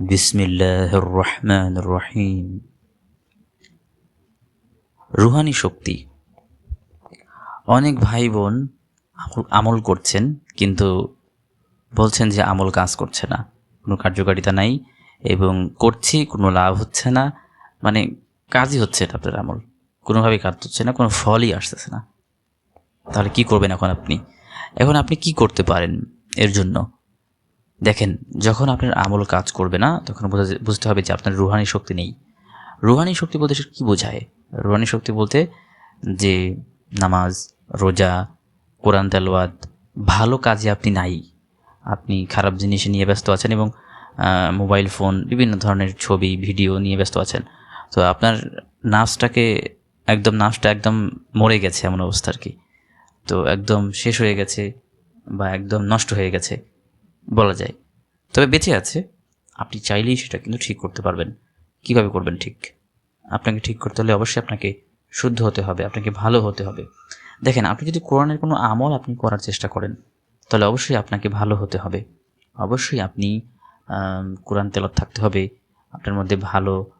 বিসমিল্লাহ রহমান রহিম রুহানি শক্তি। অনেক ভাই বোন আমল- করছেন, কিন্তু বলছেন যে আমল কাজ করছে না। কোনো কার্যকারিতা নাই এবং করছি, কোনো লাভ হচ্ছে না। মানে কাজই হচ্ছে না আপনার আমল। কোনোভাবেই কাজ হচ্ছে না, কোনো ফলই আসতেছে না। তাহলে কি করবেন এখন আপনি? এখন আপনি কি করতে পারেন এর জন্য? দেখেন, যখন আপনার আমল কাজ করবে না, তখন বোঝা- বুঝতে হবে যে আপনার রুহানি শক্তি নেই। রুহানি শক্তি বলতে কী বোঝায়? রুহানি শক্তি বলতে যে নামাজ, রোজা, কোরআন তেলাওয়াত, ভালো কাজে আপনি নাই। আপনি খারাপ জিনিস নিয়ে ব্যস্ত আছেন এবং মোবাইল ফোন, বিভিন্ন ধরনের ছবি, ভিডিও নিয়ে ব্যস্ত আছেন। তো আপনার নাচটাকে একদম, নাচটা একদম মরে গেছে এমন অবস্থা আর কি। তো একদম শেষ হয়ে গেছে বা একদম নষ্ট হয়ে গেছে। বলা যায়। তবে বেঁচে আছে। আপনি চাইলেই সেটা কিন্তু ঠিক করতে পারবেন। কীভাবে করবেন ঠিক? আপনাকে ঠিক করতে হলে অবশ্যই আপনাকে শুদ্ধ হতে হবে আপনাকে ভালো হতে হবে। দেখেন আপনি যদি কোরআনের কোনো আমল আপনি করার চেষ্টা করেন তাহলে অবশ্যই আপনাকে ভালো হতে হবে। অবশ্যই আপনি কোরআন তেলত থাকতে হবে আপনার মধ্যে ভালো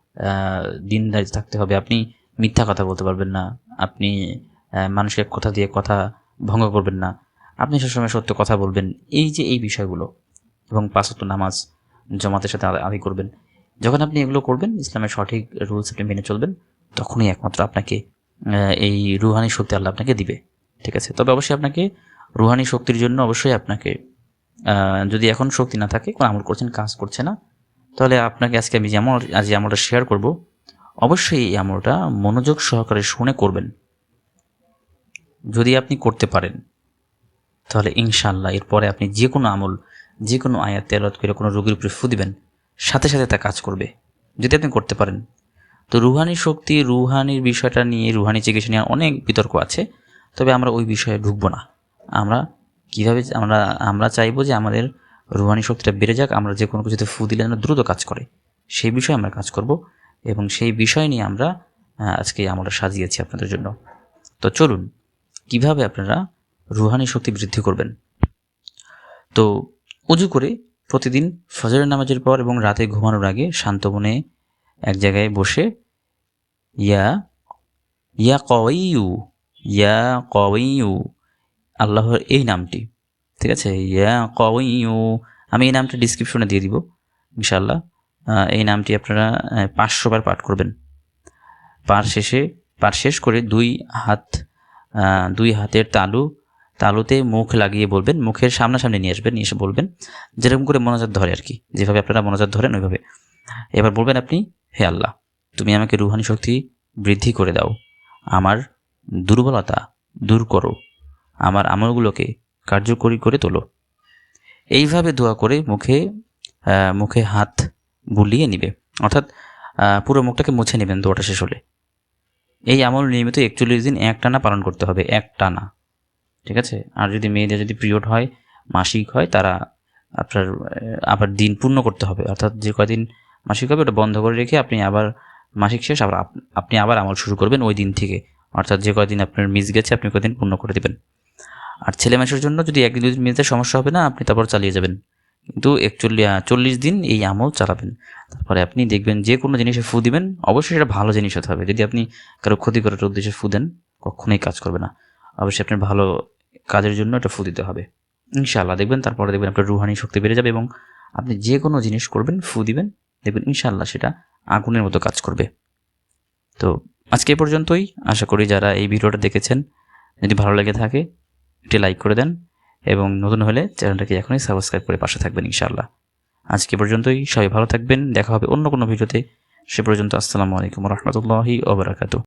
দিনদারি থাকতে হবে। আপনি মিথ্যা কথা বলতে পারবেন না। আপনি আহ, মানুষের কথা দিয়ে কথা ভঙ্গ করবেন না। আপনি সবসময় সত্য কথা বলবেন। এই যে এই বিষয়গুলো এবং পাঁচত্ব নামাজ জমাতের সাথে আদা- আদায় করবেন, যখন আপনি এগুলো করবেন, ইসলামের সঠিক রুলস আপনি মেনে চলবেন, তখনই একমাত্র আপনাকে এই রুহানি শক্তি আল্লাহ আপনাকে দিবে। ঠিক আছে? তবে অবশ্যই আপনাকে রুহানি শক্তির জন্য অবশ্যই আপনাকে যদি এখন শক্তি না থাকে, কোনো আমল করছেন, কাজ করছে না, তাহলে আপনাকে আজকে আমি যে আজ আমলটা শেয়ার করব, অবশ্যই এই আমলটা মনোযোগ সহকারে শুনে করবেন। যদি আপনি করতে পারেন তাহলে ইনশাল্লাহ এরপরে আপনি যে কোনো আমল যে কোনো আয়াত তেলত করে কোনো রোগীর উপরে ফু দিবেন, সাথে সাথে তা কাজ করবে, যদি আপনি করতে পারেন। তো রুহানি শক্তি, রুহানির বিষয়টা নিয়ে, রুহানি চিকিৎসা নিয়ে অনেক বিতর্ক আছে, তবে আমরা ওই বিষয়ে ঢুকবো না। আমরা কীভাবে, আমরা আমরা চাইব যে আমাদের রুহানি শক্তিটা বেড়ে যাক, আমরা যে কোনো কিছুতে ফু দিলে যেন দ্রুত কাজ করে। সেই বিষয়ে আমরা কাজ করব এবং সেই বিষয় নিয়ে আমরা আজকে আমরা সাজিয়েছি আপনাদের জন্য। তো চলুন, কীভাবে আপনারা রুহানি শক্তি বৃদ্ধি করবেন। তো উজু করে প্রতিদিন ফজরের নামাজের পর এবং রাতে ঘুমানোর আগে শান্ত মনে এক জায়গায় বসে ইয়া ইয়া কওয়াইউ ইয়া কওয়াইউ আল্লাহর এই নামটি। ঠিক আছে? ইয়া কওয়াইউ আমি এই নামটা ডিসক্রিপশনে দিয়ে দিব ইনশাআল্লাহ। আহ, এই নামটি আপনারা পাঁচশো বার পাঠ করবেন। পার শেষে পার শেষ করে দুই হাত দুই হাতের তালু তালুতে মুখ লাগিয়ে বলবেন, মুখের সামনাসামনি নিয়ে আসবেন নিয়ে এসে বলবেন, যেরকম করে মনোজাত ধরে আর কি। যেভাবে আপনারা মনোজাত ধরেন, ওইভাবে। এবার বলবেন আপনি, হে আল্লাহ, তুমি আমাকে রুহানি শক্তি বৃদ্ধি করে দাও। আমার দুর্বলতা দূর করো। আমার আমলগুলোকে কার্যকরী করে তোলো। এইভাবে দোয়া করে মুখে মুখে হাত বুলিয়ে নিবে। অর্থাৎ পুরো মুখটাকে মুছে নেবেন দোয়াটা শেষ হলে। এই আমল নিয়মিত একচল্লিশ দিন এক টানা পালন করতে হবে এক টানা ঠিক আছে? আর যদি মেয়েদের যদি পিরিয়ড হয়, মাসিক হয়, তারা আপনার আবার দিন পূর্ণ করতে হবে। অর্থাৎ যে কদিন মাসিক হবে, ওটা বন্ধ করে রেখে আপনি আবার মাসিক শেষ, আবার আপ- আপনি আবার আমল শুরু করবেন ওই দিন থেকে। অর্থাৎ যে কদিন আপনার মিস গেছে, আপনি কদিন পূর্ণ করে দেবেন। আর ছেলে মানুষের জন্য যদি একদিন দুদিন মিলতে সমস্যা হবে না, আপনি তারপর চালিয়ে যাবেন। কিন্তু একচল্লিশ চল্লিশ দিন এই আমল চালাবেন। তারপরে আপনি দেখবেন যে কোনো জিনিসে ফু দিবেন, অবশ্যই সেটা ভালো জিনিস হতে হবে। যদি আপনি কারও ক্ষতি করার উদ্দেশ্যে ফু দেন, কখনোই কাজ করবে না। অবশ্যই আপনার ভালো কাজের জন্য একটা ফু দিতে হবে। ইনশাআল্লাহ দেখবেন, তারপরে দেখবেন আপনার রুহানি শক্তি বেড়ে যাবে এবং আপনি যে কোনো জিনিস করবেন, ফু দিবেন, দেখবেন ইনশাআল্লাহ সেটা আগুনের মতো কাজ করবে। তো আজকে এ পর্যন্তই। আশা করি যারা এই ভিডিওটা দেখেছেন, যদি ভালো লেগে থাকে, একটি লাইক করে দেন এবং নতুন হলে চ্যানেলটাকে এখনই সাবস্ক্রাইব করে পাশে থাকবেন ইনশাআল্লাহ। আজকে পর্যন্তই। সবাই ভালো থাকবেন। দেখা হবে অন্য কোনো ভিডিওতে। সে পর্যন্ত আসসালামু আলাইকুম রহমতুল্লাহি ওবরাকাতু